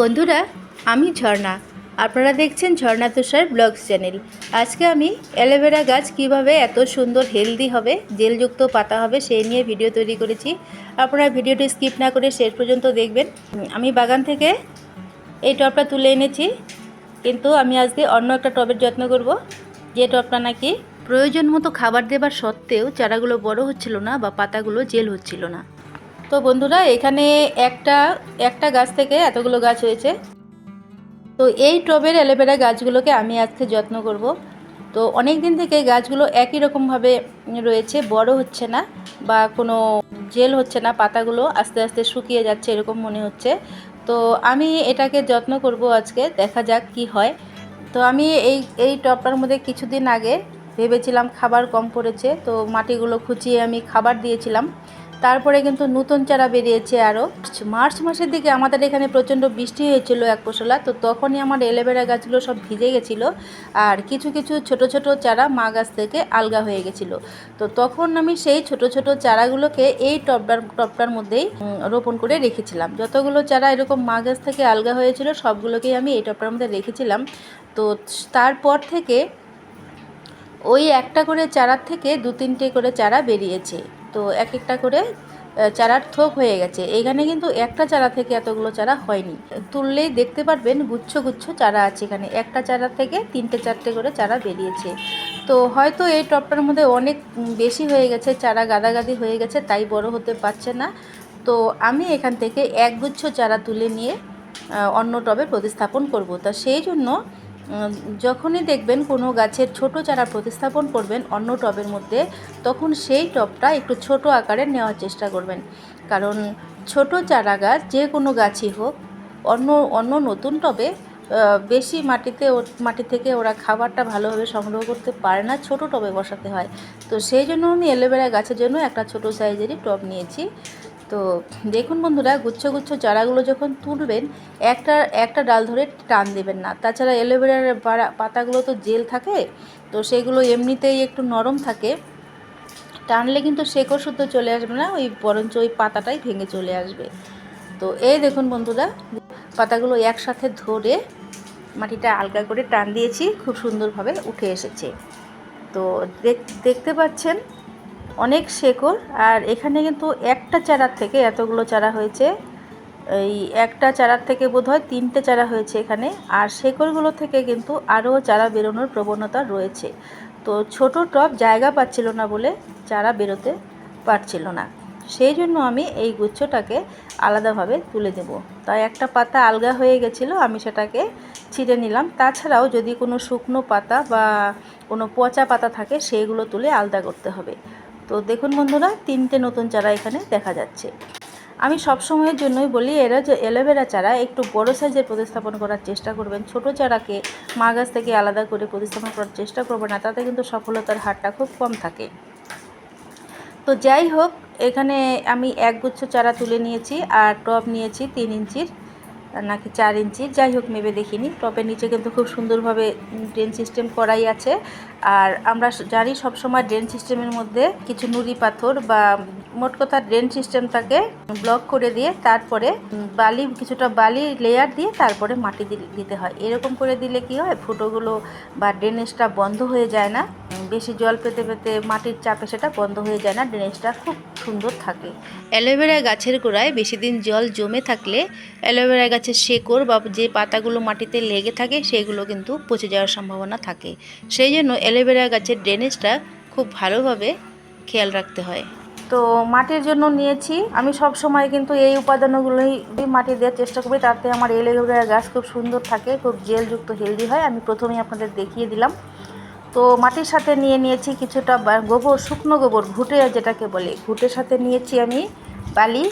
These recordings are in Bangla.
বন্ধুরা, আমি ঝর্ণা। আপনারা দেখছেন ঝর্ণা তুষার ব্লগস চ্যানেল। আজকে আমি অ্যালোভেরা গাছ কীভাবে এত সুন্দর হেলদি হবে, জেলযুক্ত পাতা হবে, সেই নিয়ে ভিডিও তৈরি করেছি। আপনারা ভিডিওটি স্কিপ না করে শেষ পর্যন্ত দেখবেন। আমি বাগান থেকে এই টবটা তুলে এনেছি। কিন্তু আমি আজকে অন্য একটা টবের যত্ন করব। যে টবটা নাকি প্রয়োজন মতো খাবার দেবার সত্ত্বেও চারাগুলো বড় হচ্ছিল না বা পাতাগুলো জেল হচ্ছিল না। তো বন্ধুরা, এখানে একটা একটা গাছ থেকে এতগুলো গাছ হয়েছে। তো এই টবের অ্যালোভেরা গাছগুলোকে আমি আজকে যত্ন করব। তো অনেক দিন থেকে গাছগুলো একই রকমভাবে রয়েছে, বড় হচ্ছে না বা কোনো জেল হচ্ছে না, পাতাগুলো আস্তে আস্তে শুকিয়ে যাচ্ছে এরকম মনে হচ্ছে। তো আমি এটাকে যত্ন করব আজকে, দেখা যাক কি হয়। তো আমি এই এই টবটার মধ্যে কিছুদিন আগে ভেবেছিলাম খাবার কম পড়েছে, তো মাটিগুলো খুঁচিয়ে আমি খাবার দিয়েছিলাম। তারপরে কিন্তু নতুন চারা বেরিয়েছে আরও মার্চ মাসের দিকে আমাদের এখানে প্রচণ্ড বৃষ্টি হয়েছিল এক পশলা, তো তখনই আমার এলোভেরা গাছগুলো সব ভিজে গেছিল আর কিছু কিছু ছোট ছোট চারা মা গাছ থেকে আলগা হয়ে গেছিল। তো তখন আমি সেই ছোট ছোট চারাগুলোকে এই টবটার টবটার মধ্যেই রোপণ করে রেখেছিলাম। যতগুলো চারা এরকম মা গাছ থেকে আলগা হয়েছিল সবগুলোকেই আমি এই টবটার মধ্যে রেখেছিলাম। তো তারপর থেকে ওই একটা করে চারার থেকে দু তিনটে করে চারা বেরিয়েছে। তো এক একটা করে চারার থোক হয়ে গেছে। এখানে কিন্তু একটা চারা থেকে এতগুলো চারা হয়নি। তুললেই দেখতে পারবেন গুচ্ছ গুচ্ছ চারা আছে এখানে। একটা চারা থেকে তিনটে চারটে করে চারা বেরিয়েছে। তো হয়তো এই টবটার মধ্যে অনেক বেশি হয়ে গেছে, চারা গাদাগাদি হয়ে গেছে, তাই বড় হতে পারছে না। তো আমি এখান থেকে একগুচ্ছ চারা তুলে নিয়ে অন্য টবে প্রতিস্থাপন করব। তা সেই জন্য যখনই দেখবেন কোনো গাছের ছোট চারা প্রতিস্থাপন করবেন অন্য টবের মধ্যে, তখন সেই টবটা একটু ছোট আকারে নেওয়ার চেষ্টা করবেন। কারণ ছোট চারা গাছ যে কোনো গাছই হোক, অন্য অন্য নতুন টবে বেশি মাটিতে মাটি থেকে ওরা খাবারটা ভালোভাবে সংগ্রহ করতে পারে না, ছোট টবে বসাতে হয়। তো সেই জন্য আমি এলোভেরা গাছের জন্য একটা ছোট সাইজেরই টব নিয়েছি। তো দেখুন বন্ধুরা, গুচ্ছ গুচ্ছ চারাগুলো যখন তুলবেন, একটা একটা ডাল ধরে টান দেবেন না। তাছাড়া অ্যালোভেরার পাতাগুলো তো জেল থাকে, তো সেগুলো এমনিতেই একটু নরম থাকে। টানলে কিন্তু শেকড় শুদ্ধ চলে আসবে না, ওই বরঞ্চ ওই পাতাটাই ভেঙে চলে আসবে। তো এই দেখুন বন্ধুরা, পাতাগুলো একসাথে ধরে মাটিটা আলগা করে টান দিয়েছি, খুব সুন্দরভাবে উঠে এসেছে। তো দেখ- দেখতে পাচ্ছেন অনেক শেকড়, আর এখানে কিন্তু একটা চারার থেকে এতগুলো চারা হয়েছে। এই একটা চারার থেকে বোধহয় তিনটে চারা হয়েছে এখানে, আর শেকড়গুলো থেকে কিন্তু আরও চারা বেরোনোর প্রবণতা রয়েছে। তো ছোট টব জায়গা পাচ্ছিল না বলে চারা বেরোতে পারছিল না। সেই জন্য আমি এই গুচ্ছটাকে আলাদাভাবে তুলে দেব। তাই একটা পাতা আলগা হয়ে গেছিল, আমি সেটাকে ছিঁড়ে নিলাম। তাছাড়াও যদি কোনো শুকনো পাতা বা কোনো পচা পাতা থাকে সেইগুলো তুলে আলাদা করতে হবে। তো দেখুন বন্ধুরা, তিনটে নতুন চারা এখানে দেখা যাচ্ছে। আমি সব সময়ের জন্যই বলি, এরা যে অ্যালোভেরা চারা একটু বড় সাইজের প্রতিস্থাপন করার চেষ্টা করবেন। ছোট চারাকে মা গাছ থেকে আলাদা করে প্রতিস্থাপন করার চেষ্টা করবেন না, তাতে কিন্তু সফলতার হারটা খুব কম থাকে। তো যাই হোক, এখানে আমি একগুচ্ছ চারা তুলে নিয়েছি আর টব নিয়েছি তিন ইঞ্চির। নাকি চার ইঞ্চির যাই হোক মেবে দেখিনি। টপের নিচে কিন্তু খুব সুন্দরভাবে ড্রেন সিস্টেম করাই আছে। আর আমরা জানি সবসময় ড্রেন সিস্টেমের মধ্যে কিছু নুড়ি পাথর বা মোট কথা ড্রেন সিস্টেমটাকে ব্লক করে দিয়ে তারপরে বালি, কিছুটা বালি লেয়ার দিয়ে তারপরে মাটি দিতে হয়। এরকম করে দিলে কি হয়? ফুটোগুলো বা ড্রেনেজটা বন্ধ হয়ে যায় না। বেশি জল পেতে পেতে মাটির চাপে সেটা বন্ধ হয়ে যায় না। ড্রেনেজটা খুব সুন্দর থাকে। অ্যালোভেরা গাছের গোড়ায় বেশি দিন জল জমে থাকলে অ্যালোভেরা গাছের শেকড় বা যে পাতাগুলো মাটিতে লেগে থাকে, সেগুলো কিন্তু পচে যাওয়ার সম্ভাবনা থাকে। সেই জন্য অ্যালোভেরা গাছের ড্রেনেজটা খুব ভালোভাবে খেয়াল রাখতে হয়। তো মাটির জন্য নিয়েছি। আমি সব সময় কিন্তু এই উপাদানগুলোই মাটি দেওয়ার চেষ্টা করি, তাতে আমার এলোভেরা গাছ খুব সুন্দর থাকে, খুব জেলযুক্ত হেলদি হয়। আমি প্রথমেই আপনাদের দেখিয়ে দিলাম। তো মাটির সাথে নিয়ে নিয়েছি কিছুটা গোবর, শুকনো গোবর, ঘুটে যেটাকে বলে। ঘুটের সাথে নিয়েছি আমি বালি।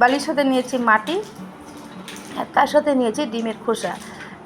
বালির সাথে নিয়েছি মাটি। আর তার সাথে নিয়েছি ডিমের খোসা।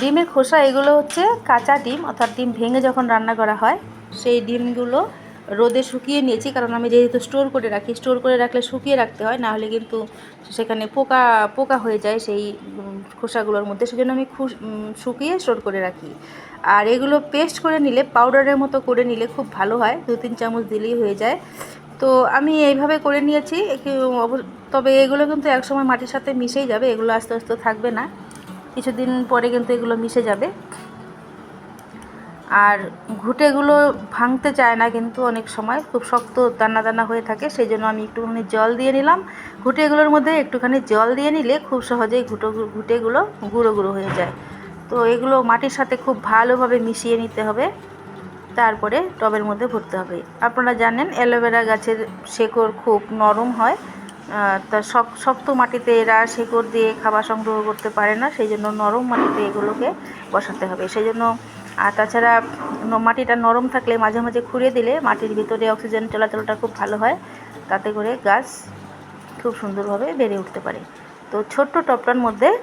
ডিমের খোসা, এগুলো হচ্ছে কাঁচা ডিম, অর্থাৎ ডিম ভেঙে যখন রান্না করা হয়, সেই ডিমগুলো রোদে শুকিয়ে নিয়েছি। কারণ আমি যেহেতু স্টোর করে রাখি, স্টোর করে রাখলে শুকিয়ে রাখতে হয়, না হলে কিন্তু সেখানে পোকা পোকা হয়ে যায় সেই খোসাগুলোর মধ্যে। সেজন্য আমি শুকিয়ে স্টোর করে রাখি। আর এগুলো পেস্ট করে নিলে পাউডারের মতো করে নিলে খুব ভালো হয়। দু, তিন চামচ দিলেই হয়ে যায়। তো আমি এইভাবে করে নিয়েছি। তবে এগুলো কিন্তু একসময় মাটির সাথে মিশেই যাবে। এগুলো আস্তে আস্তে থাকবে না। কিছুদিন পরে কিন্তু এগুলো মিশে যাবে। আর ঘুঁটেগুলো ভাঙতে চায় না কিন্তু অনেক সময়। খুব শক্ত দানা দানা হয়ে থাকে। সেই জন্য আমি একটুখানি জল দিয়ে নিলাম। ঘুঁটেগুলোর মধ্যে একটুখানি জল দিয়ে নিলে খুব সহজেই ঘুটো, ঘুঁটেগুলো গুঁড়ো গুঁড়ো হয়ে যায়। তো এগুলো মাটির সাথে খুব ভালোভাবে মিশিয়ে নিতে হবে। তারপরে টবের মধ্যে ভরতে হবে। আপনারা জানেন অ্যালোভেরা গাছের শেকড় খুব নরম হয়। তা শক- শক্ত মাটিতে এরা শেকড় দিয়ে খাবার সংগ্রহ করতে পারে না সেই জন্য নরম মাটিতে এগুলোকে বসাতে হবে। সেই জন্য আর তাছাড়া মাটিটা নরম থাকলে মাঝে মাঝে খুঁড়ে দিলে মাটির ভিতরে অক্সিজেন চলাচলটা খুব ভালো হয়। তাতে করে গাছ খুব সুন্দরভাবে বেড়ে উঠতে পারে। তো ছোট্ট টপটার মধ্যে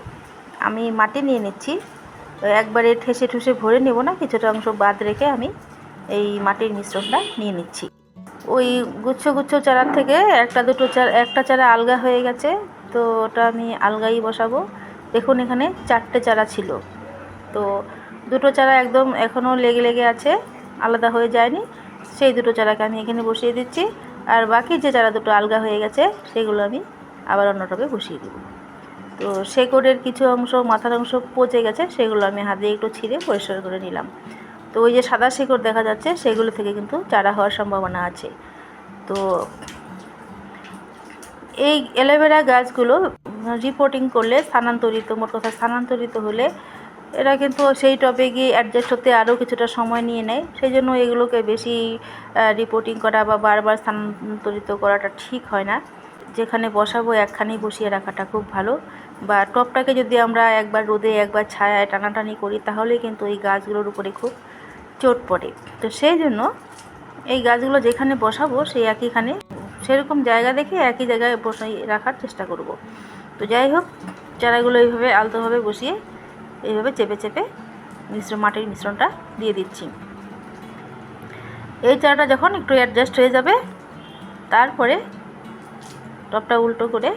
আমি মাটি নিয়ে নিচ্ছি। একবারে ঠেসে ঠুসে ভরে নেব না, কিছুটা অংশ বাদ রেখে আমি এই মাটির মিশ্রণটা নিয়ে নিচ্ছি। ওই গুচ্ছ গুচ্ছ চারার থেকে একটা দুটো চারা, একটা চারা আলগা হয়ে গেছে, তো ওটা আমি আলগাই বসাবো। দেখুন এখানে চারটে চারা ছিল। তো দুটো চারা একদম এখনও লেগে লেগে আছে, আলাদা হয়ে যায়নি। সেই দুটো চারাকে আমি এখানে বসিয়ে দিচ্ছি। আর বাকি যে চারা দুটো আলগা হয়ে গেছে, সেগুলো আমি আবার অন্য টবে বসিয়ে দেবো। তো শেকড়ের কিছু অংশ, মাথার অংশ পচে গেছে, সেগুলো আমি হাত একটু ছিঁড়ে পরিষ্কার করে নিলাম। তো ওই যে সাদা শেকড় দেখা যাচ্ছে, সেগুলো থেকে কিন্তু চারা হওয়ার সম্ভাবনা আছে। তো এই অ্যালোভেরা গাছগুলো রিপোর্টিং করলে স্থানান্তরিত, মোট কথা স্থানান্তরিত হলে এরা কিন্তু সেই টবে গিয়ে অ্যাডজাস্ট হতে আরও কিছুটা সময় নিয়ে নেয়। সেই জন্য এগুলোকে বেশি রিপোর্টিং করা বা বারবার স্থানান্তরিত করাটা ঠিক হয় না। যেখানে বসাবো একখানেই বসিয়ে রাখাটা খুব ভালো। বা টবটাকে যদি আমরা একবার রোদে একবার ছায়ায় টানাটানি করি তাহলে কিন্তু এই গাছগুলোর উপরে খুব চোট পড়ে। তো সেই জন্য এই গাছগুলো যেখানে বসাবো, সেই একইখানে সেরকম জায়গা দেখে একই জায়গায় বসাই রাখার চেষ্টা করব। তো যাই হোক, চারাগুলো এইভাবে আলতোভাবে বসিয়ে এইভাবে চেপে চেপে মিশ্র মাটির মিশ্রণটা দিয়ে দিচ্ছি। এই চারাটা যখন একটু অ্যাডজাস্ট হয়ে যাবে, তারপরে টবটা উল্টো করে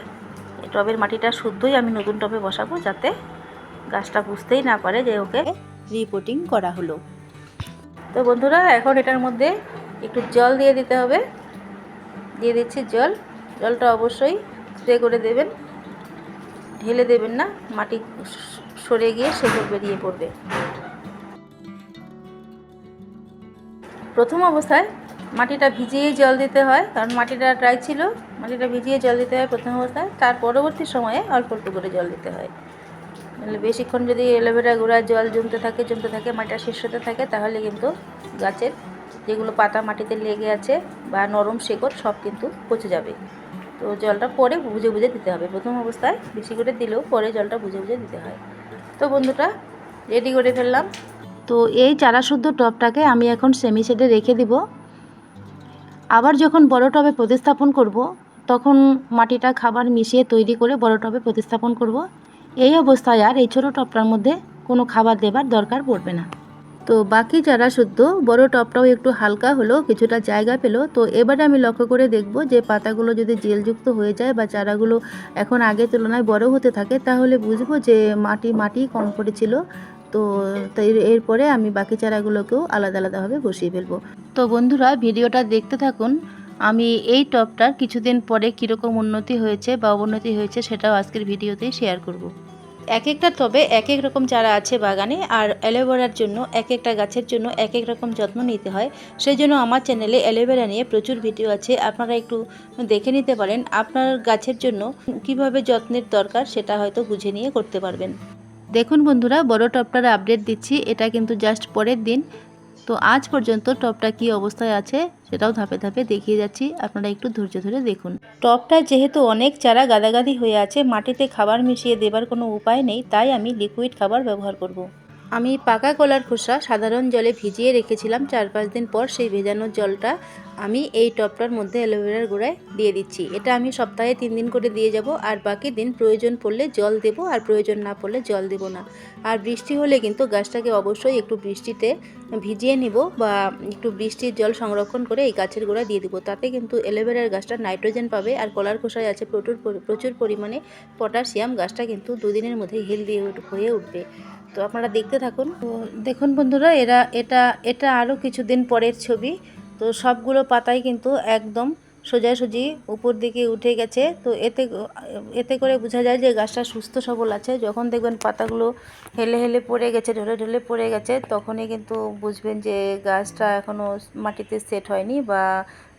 টবের মাটিটা শুদ্ধই আমি নতুন টবে বসাবো যাতে গাছটা বুঝতেই না পারে যে ওকে রিপোর্টিং করা হলো। তো বন্ধুরা, এখন এটার মধ্যে একটু জল দিয়ে দিতে হবে। দিয়ে দিচ্ছি জল। জলটা অবশ্যই স্প্রে করে দেবেন। ঢেলে দেবেন না, মাটি সরে গিয়ে শেকড় বেরিয়ে পড়বে। প্রথম অবস্থায় মাটিটা ভিজিয়েই জল দিতে হয়, কারণ মাটিটা ড্রাই ছিল, মাটিটা ভিজিয়ে জল দিতে হয় প্রথম অবস্থায়, তার পরবর্তী সময়ে অল্প অল্প করে জল দিতে হয়। বেশিক্ষণ যদি অ্যালোভেরা গোড়ায় জল জমতে থাকে জমতে থাকে, মাটিটা শেষ হতে থাকে, তাহলে কিন্তু গাছের যেগুলো পাতা মাটিতে লেগে আছে বা নরম শেকড়, সব কিন্তু পচে যাবে। তো জলটা পরে বুঝে বুঝে দিতে হবে। প্রথম অবস্থায় বেশি করে দিলেও পরে জলটা বুঝে বুঝে দিতে হয়। তো বন্ধুটা রেডি করে ফেললাম। তো এই চারা শুদ্ধ টবটাকে আমি এখন সেমি শেডে রেখে দিব। আবার যখন বড় টবে প্রতিস্থাপন করব, তখন মাটিটা খাবার মিশিয়ে তৈরি করে বড় টবে প্রতিস্থাপন করব। এই অবস্থায় আর এই ছোটো টবটার মধ্যে কোনো খাবার দেবার দরকার পড়বে না। তো বাকি চারা শুদ্ধ, বড় টবটাও একটু হালকা হলো কিছুটা জায়গা পেল, তো এবারে আমি লক্ষ্য করে দেখব যে পাতাগুলো যদি জেলযুক্ত হয়ে যায় বা চারাগুলো এখন আগের তুলনায় বড় হতে থাকে, তাহলে বুঝব যে মাটি মাটি কম পড়েছিল তো তাই এরপরে আমি বাকি চারাগুলোকেও আলাদা আলাদাভাবে বসিয়ে ফেলব। তো বন্ধুরা, ভিডিওটা দেখতে থাকুন। আমি এই টপটার কিছুদিন পরে কীরকম উন্নতি হয়েছে বা অবনতি হয়েছে সেটাও আজকের ভিডিওতেই শেয়ার করব। এক একটা টবে এক এক রকম চারা আছে বাগানে, আর অ্যালোভেরার জন্য এক একটা গাছের জন্য এক এক রকম যত্ন নিতে হয়। সেই জন্য আমার চ্যানেলে অ্যালোভেরা নিয়ে প্রচুর ভিডিও আছে, আপনারা একটু দেখে নিতে পারেন। আপনার গাছের জন্য কীভাবে যত্নের দরকার সেটা হয়তো বুঝে নিয়ে করতে পারবেন। দেখুন বন্ধুরা, বড় টপটার আপডেট দিচ্ছি। এটা কিন্তু জাস্ট পরের দিন। তো আজ পর্যন্ত টপটা কি অবস্থায় আছে সেটাও ধাপে ধাপে দেখিয়ে যাচ্ছি। আপনারা একটু ধৈর্য ধরে দেখুন। টপটা যেহেতু অনেক চারা গাদাগাদি হয়ে আছে, মাটিতে খাবার মিশিয়ে দেবার কোনো উপায় নেই, তাই আমি লিকুইড খাবার ব্যবহার করব। আমি পাকা কলার খোসা সাধারণ জলে ভিজিয়ে রেখেছিলাম চার পাঁচ দিন পর সেই ভেজানোর জলটা আমি এই টপটার মধ্যে অ্যালোভেরার গোড়ায় দিয়ে দিচ্ছি। এটা আমি সপ্তাহে তিন দিন করে দিয়ে যাব আর বাকি দিন প্রয়োজন পড়লে জল দেব আর প্রয়োজন না পড়লে জল দেব না। আর বৃষ্টি হলে কিন্তু গাছটাকে অবশ্যই একটু বৃষ্টিতে ভিজিয়ে নিব বা একটু বৃষ্টির জল সংরক্ষণ করে এই গাছের গোড়া দিয়ে দিব। তাতে কিন্তু অ্যালোভেরার গাছটা নাইট্রোজেন পাবে আর কলার খোসায় আছে প্রচুর প্রচুর পরিমাণে পটাশিয়াম। গাছটা কিন্তু দুদিনের মধ্যে হেলদি হয়ে উঠবে। তো আপনারা দেখতে থাকুন। তো দেখুন বন্ধুরা, এরা, এটা এটা আরও কিছুদিন পরের ছবি। তো সবগুলো পাতাই কিন্তু একদম সোজাসুজি উপর দিকে উঠে গেছে। তো এতে এতে করে বোঝা যায় যে গাছটা সুস্থ সবল আছে। যখন দেখবেন পাতাগুলো হেলে হেলে পড়ে গেছে, ঢলে ঢলে পড়ে গেছে, তখনই কিন্তু বুঝবেন যে গাছটা এখনও মাটিতে সেট হয়নি বা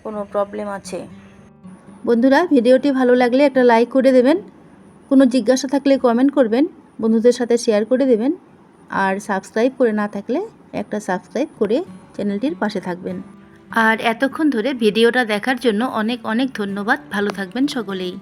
কোনো প্রবলেম আছে। বন্ধুরা, ভিডিওটি ভালো লাগলে একটা লাইক করে দেবেন। কোনো জিজ্ঞাসা থাকলে কমেন্ট করবেন। বন্ধুদের সাথে শেয়ার করে দেবেন। আর সাবস্ক্রাইব করে না থাকলে একটা সাবস্ক্রাইব করে চ্যানেলটির পাশে থাকবেন। আর এতক্ষণ ধরে ভিডিওটা দেখার জন্য অনেক অনেক ধন্যবাদ। ভালো থাকবেন সকলেই।